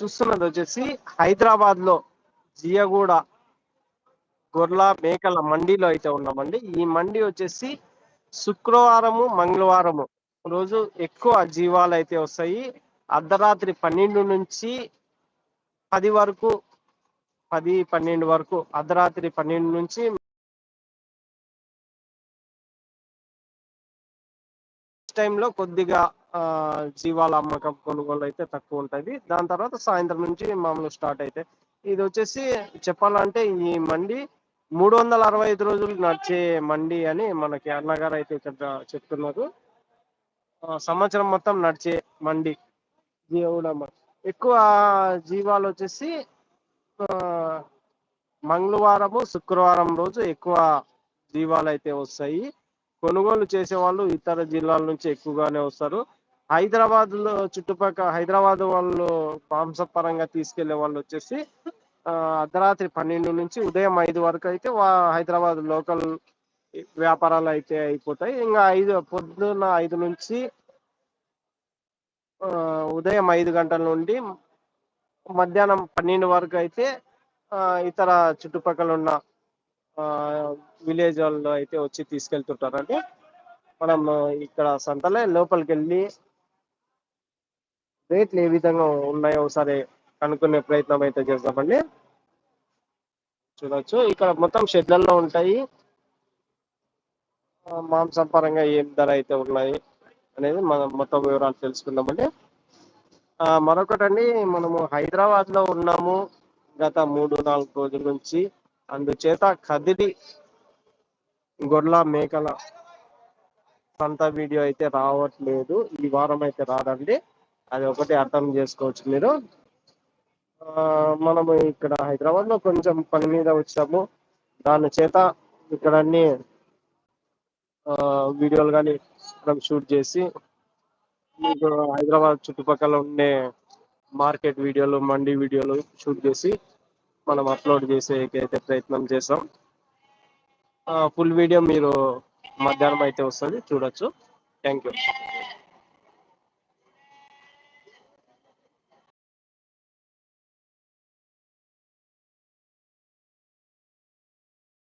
చూస్తున్నది వచ్చేసి హైదరాబాద్లో జియగూడ గొర్ల మేకల మండిలో అయితే ఉన్నామండి. ఈ మండి వచ్చేసి శుక్రవారము మంగళవారము. రోజు ఎక్కువ జీవాలు అయితే వస్తాయి. అర్ధరాత్రి పన్నెండు నుంచి పది వరకు పది పన్నెండు వరకు అర్ధరాత్రి పన్నెండు నుంచి టైంలో కొద్దిగా జీవాల అమ్మకం కొనుగోలు అయితే తక్కువ ఉంటుంది దాని తర్వాత సాయంత్రం నుంచి మామూలు స్టార్ట్ అయితే. ఇది వచ్చేసి చెప్పాలంటే ఈ మండి మూడు వందల అరవై ఐదు రోజులు నడిచే మండి అని మనకి అన్నగారు అయితే ఇక్కడ చెప్తున్నారు. ఆ, సంవత్సరం మొత్తం నడిచే మండి. జీవడమ్మ ఎక్కువ జీవాలు వచ్చేసి మంగళవారము శుక్రవారం రోజు ఎక్కువ జీవాలు అయితే వస్తాయి. కొనుగోలు చేసే వాళ్ళు ఇతర జిల్లాల నుంచి ఎక్కువగానే వస్తారు. హైదరాబాద్లో చుట్టుపక్కల హైదరాబాద్ వాళ్ళు మాంసపరంగా తీసుకెళ్ళే వాళ్ళు వచ్చేసి అర్ధరాత్రి పన్నెండు నుంచి ఉదయం ఐదు వరకు అయితే వా- హైదరాబాద్ లోకల్ వ్యాపారాలు అయితే అయిపోతాయి. ఇంకా ఐదు పొద్దున్న ఐదు నుంచి ఉదయం ఐదు గంటల నుండి మధ్యాహ్నం పన్నెండు వరకు అయితే ఇతర చుట్టుపక్కల ఉన్న విలేజ్ వాళ్ళు అయితే వచ్చి తీసుకెళ్తుంటారండి. మనం ఇక్కడ సంతలే లోపలికి వెళ్ళి రేట్లు ఏ విధంగా ఉన్నాయో ఒకసారి కనుక్కునే ప్రయత్నం అయితే చేద్దామండి. చూడొచ్చు. ఇక్కడ మొత్తం షెడ్లలో ఉంటాయి. మాంసం పరంగా ఏం ధర అయితే ఉన్నాయి అనేది మనం మొత్తం వివరాలు తెలుసుకుందామండి. మరొకటండి మనము హైదరాబాద్లో ఉన్నాము గత మూడు నాలుగు రోజుల నుంచి. అందుచేత కదిలి గొర్ల మేకల సంత వీడియో అయితే రావట్లేదు. ఈ వారం అయితే రాదండి. అది ఒకటి అర్థం చేసుకోవచ్చు మీరు. ఆ, మనము ఇక్కడ హైదరాబాద్లో కొంచెం పని మీద వచ్చాము. దాని చేత ఇక్కడ అన్ని ఆ, వీడియోలు కానీ మనం షూట్ చేసి మీకు హైదరాబాద్ చుట్టుపక్కల ఉండే మార్కెట్ వీడియోలు మండి వీడియోలు షూట్ చేసి మనం అప్లోడ్ చేసేకైతే ప్రయత్నం చేసాం. ఫుల్ వీడియో మీరు మధ్యాహ్నం అయితే వస్తుంది. చూడొచ్చు. Thank you.